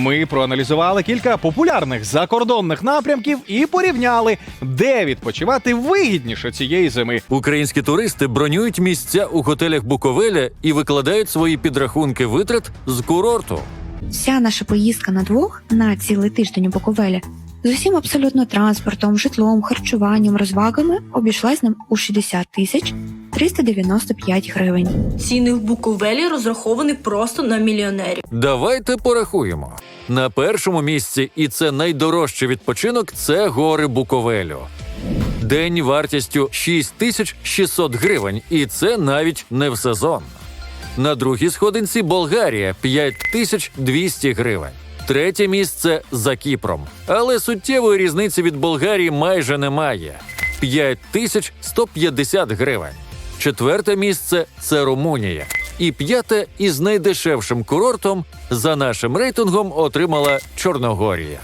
Ми проаналізували кілька популярних закордонних напрямків і порівняли, де відпочивати вигідніше цієї зими. Українські туристи бронюють місця у готелях Буковеля і викладають свої підрахунки витрат з курорту. Вся наша поїздка на двох на цілий тиждень у Буковелі з усім абсолютно транспортом, житлом, харчуванням, розвагами обійшлась нам у 60 тисяч 395 гривень. Ціни в Буковелі розраховані просто на мільйонерів. Давайте порахуємо. На першому місці, і це найдорожчий відпочинок, це гори Буковелю. День вартістю 6600 гривень, і це навіть не в сезон. На другій сходинці Болгарія 5200 гривень. Третє місце за Кіпром. Але суттєвої різниці від Болгарії майже немає 5150 гривень. Четверте місце це Румунія. І п'яте із найдешевшим курортом за нашим рейтингом отримала Чорногорія.